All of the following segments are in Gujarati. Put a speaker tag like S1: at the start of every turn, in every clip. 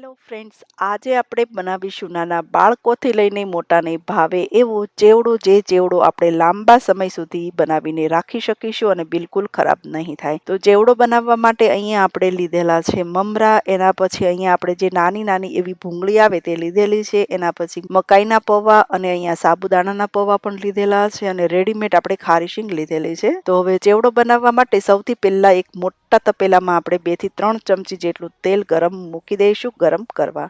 S1: હેલો ફ્રેન્ડ્સ, આજે આપણે બનાવીશું નાના બાળકોથી લઈને મોટાને ભાવે એવો ચેવડો જે ચેવડો આપણે લાંબા સમય સુધી બનાવીને રાખી શકીશું અને બિલકુલ ખરાબ નહીં થાય. તો ચેવડો બનાવવા માટે અહીંયા આપણે લીધેલા છે મમરા, એના પછી અહીંયા આપણે જે નાની નાની એવી ભૂંગળી આવે તે લીધેલી છે, એના પછી મકાઈના પૌવા અને અહીંયા સાબુદાણાના પૌવા પણ લીધેલા છે અને રેડીમેડ આપણે ખારી શીંગ લીધેલી છે. તો હવે ચેવડો બનાવવા માટે સૌથી પહેલા એક મોટા તપેલામાં આપણે બેથી ત્રણ ચમચી જેટલું તેલ ગરમ મૂકી દઈશું ગરમ કરવા.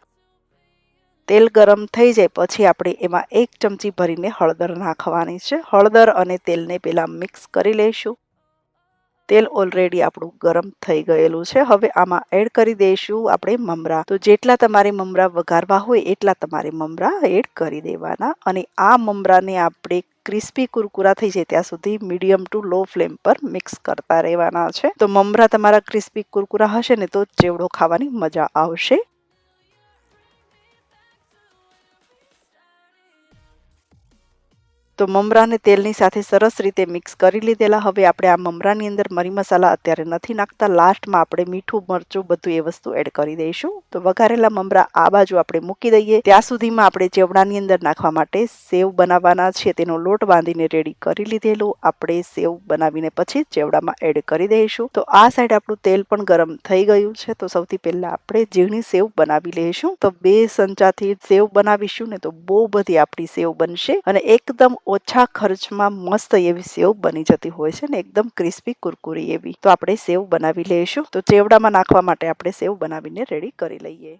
S1: તેલ ગરમ થઈ જાય પછી આપણે એમાં એક ચમચી ભરીને હળદર નાખવાની છે. હળદર અને તેલને પહેલાં મિક્સ કરી લઈશું. તેલ ઓલરેડી આપણું ગરમ થઈ ગયેલું છે. હવે આમાં એડ કરી દઈશું આપણે મમરા. તો જેટલા તમારે મમરા વઘારવા હોય એટલા તમારે મમરા એડ કરી દેવાના. અને આ મમરાને આપણે ક્રિસ્પી કુરકુરા થઈ જાય ત્યાં સુધી મીડિયમ ટુ લો ફ્લેમ પર મિક્સ કરતા રહેવાના છે. તો મમરા તમારા ક્રિસ્પી કુરકુરા હશે ને તો ચેવડો ખાવાની મજા આવશે. તો મમરાને તેલની સાથે સરસ રીતે મિક્સ કરી લીધેલા. હવે આપણે આ મમરાની અંદર મરી મસાલા અત્યારે નથી નાખતા. લાસ્ટમાં આપણે મીઠું, મરચું બધું એ વસ્તુ એડ કરી દઈશું. તો વઘારેલા મમરા આ બાજુ આપણે મૂકી દઈએ. ત્યાં સુધીમાં આપણે ચેવડાની અંદર નાખવા માટે સેવ બનાવવાના છે. તેનો લોટ બાંધીને રેડી કરી લીધેલું. આપણે સેવ બનાવીને પછી ચેવડામાં એડ કરી દઈશું. તો આ સાઈડ આપણું તેલ પણ ગરમ થઈ ગયું છે. તો સૌથી પહેલા આપણે ઝીણી સેવ બનાવી લઈશું. તો બે સંચાથી સેવ બનાવીશું ને તો બહુ બધી આપણી સેવ બનશે. અને એકદમ ઓછા ખર્ચમાં મસ્ત એવી સેવ બની જતી હોય છે ને, એકદમ ક્રિસ્પી, કુરકુરી એવી. તો આપણે સેવ બનાવી લઈશું. તો ચેવડામાં નાખવા માટે આપણે સેવ બનાવીને રેડી કરી લઈએ.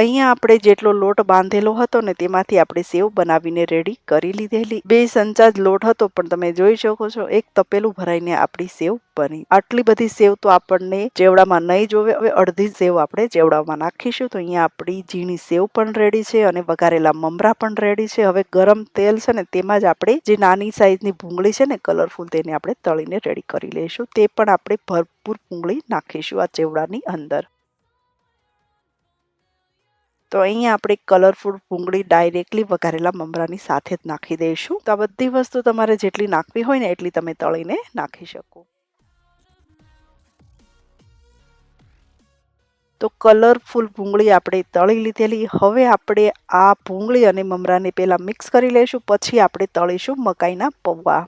S1: અહીંયા આપણે જેટલો લોટ બાંધેલો હતો ને તેમાંથી આપણે સેવ બનાવીને રેડી કરી લીધેલી. બે સંચા જ લોટ હતો, પણ તમે જોઈ શકો છો, એક તપેલું ભરાઈને આપણી સેવ બની. આટલી બધી સેવ તો આપણને ચેવડામાં નહીં જોવે, હવે અડધી સેવ આપણે ચેવડામાં નાખીશું. તો અહીંયા આપણી ઝીણી સેવ પણ રેડી છે અને વઘારેલા મમરા પણ રેડી છે. હવે ગરમ તેલ છે ને તેમાં જ આપણે જે નાની સાઈઝની ભૂંગળી છે ને કલરફુલ તેને આપણે તળીને રેડી કરી લઈશું. તે પણ આપણે ભરપૂર ભૂંગળી નાખીશું આ ચેવડાની અંદર. તો અહીંયા આપણે કલરફુલ ભૂંગળી ડાયરેક્ટલી વઘારેલા મમરાની સાથે જ નાખી દઈશું. તો આ બધી વસ્તુ તમારે જેટલી નાખવી હોય ને એટલી તમે તળીને નાખી શકો. તો કલરફુલ ભૂંગળી આપણે તળી લીધેલી. હવે આપણે આ ભૂંગળી અને મમરાને પહેલાં મિક્સ કરી લઈશું. પછી આપણે તળીશું મકાઈના પૌવા.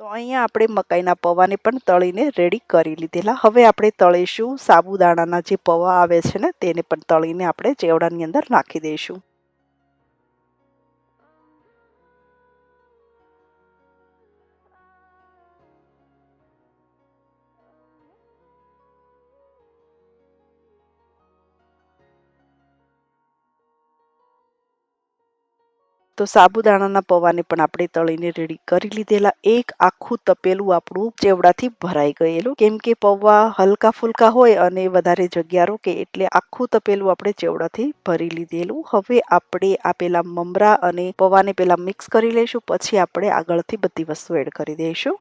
S1: તો અહીંયા આપણે મકાઈના પૌવાને પણ તળીને રેડી કરી લીધેલા. હવે આપણે તળીશું સાબુદાણાના જે પૌવા આવે છે ને, તેને પણ તળીને આપણે ચેવડાની અંદર નાખી દઈશું. તો સાબુદાણાના પૌવાને પણ આપણે તળીને રેડી કરી લીધેલા. એક આખું તપેલું આપણું ચેવડાથી ભરાઈ ગયેલું. કેમ કે પૌવા હલકા ફુલકા હોય અને વધારે જગ્યા રોકે એટલે આખું તપેલું આપણે ચેવડાથી ભરી લીધેલું. હવે આપણે આ પેલા મમરા અને પૌવાને પેલા મિક્સ કરી લઈશું. પછી આપણે આગળથી બધી વસ્તુ એડ કરી દઈશું.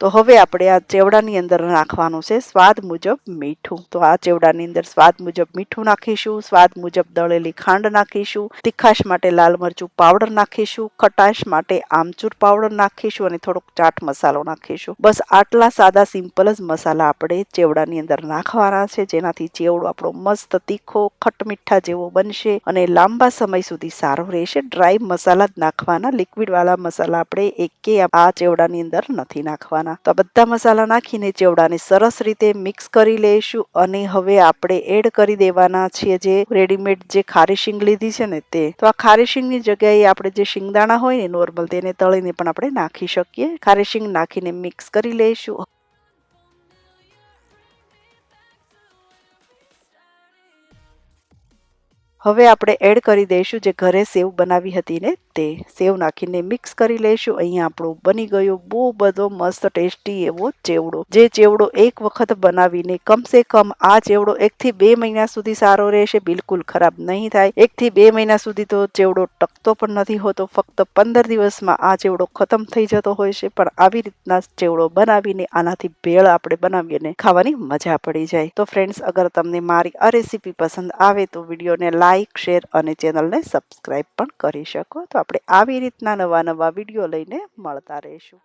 S1: તો હવે આપણે આ ચેવડાની અંદર નાખવાનું છે સ્વાદ મુજબ મીઠું. તો આ ચેવડાની અંદર સ્વાદ મુજબ મીઠું નાખીશું, સ્વાદ મુજબ દળેલી ખાંડ નાખીશું, તીખાશ માટે લાલ મરચું પાવડર નાખીશું, ખટાશ માટે આમચૂર પાવડર નાખીશું અને થોડોક ચાટ મસાલો નાખીશું. બસ આટલા સાદા સિમ્પલ જ મસાલા આપણે ચેવડાની અંદર નાખવાના છે, જેનાથી ચેવડો આપણો મસ્ત તીખો, ખટમીઠા જેવો બનશે અને લાંબા સમય સુધી સારો રહેશે. ડ્રાય મસાલા જ નાખવાના લિક્વિડ વાળા મસાલા આપણે એકે આ ચેવડાની અંદર નથી નાખવાના. તો બધા મસાલા નાખીને ચેવડાને સરસ રીતે મિક્સ કરી લઈશું અને હવે આપણે એડ કરી દેવાના છીએ જે રેડીમેડ જે ખારી શીંગ લીધી છે ને તે. તો આ ખારી શીંગની જગ્યાએ આપણે જે શિંગદાણા હોય ને નોર્મલ તેને તળીને પણ આપણે નાખી શકીએ. ખારી શીંગ નાખીને મિક્સ કરી લઈશું. હવે આપણે એડ કરી દઈશું જે ઘરે સેવ બનાવી હતી ને, તે સેવ નાખીને મિક્સ કરી લઈશું. અહીંયા આપણું બની ગયો બહુ બધો મસ્ત ટેસ્ટી એવો ચેવડો. જે ચેવડો એક વખત બનાવીને કમસે કમ આ ચેવડો એકથી બે મહિના સુધી સારો રહેશે, બિલકુલ ખરાબ નહીં થાય. એકથી બે મહિના સુધી તો ચેવડો ટકતો પણ નથી હોતો. ફક્ત પંદર દિવસમાં આ ચેવડો ખતમ થઈ જતો હોય છે. પણ આવી રીતના ચેવડો બનાવીને આનાથી ભેળ આપણે બનાવીને ખાવાની મજા પડી જાય. તો ફ્રેન્ડ્સ અગર તમને મારી આ રેસીપી પસંદ આવે તો વિડીયોને લાઈક શેર અને ચેનલને સબસ્ક્રાઈબ પણ કરી શકો. તો આપણે આવી રીતના નવા નવા વીડિયો લઈને મળતા રહીશું.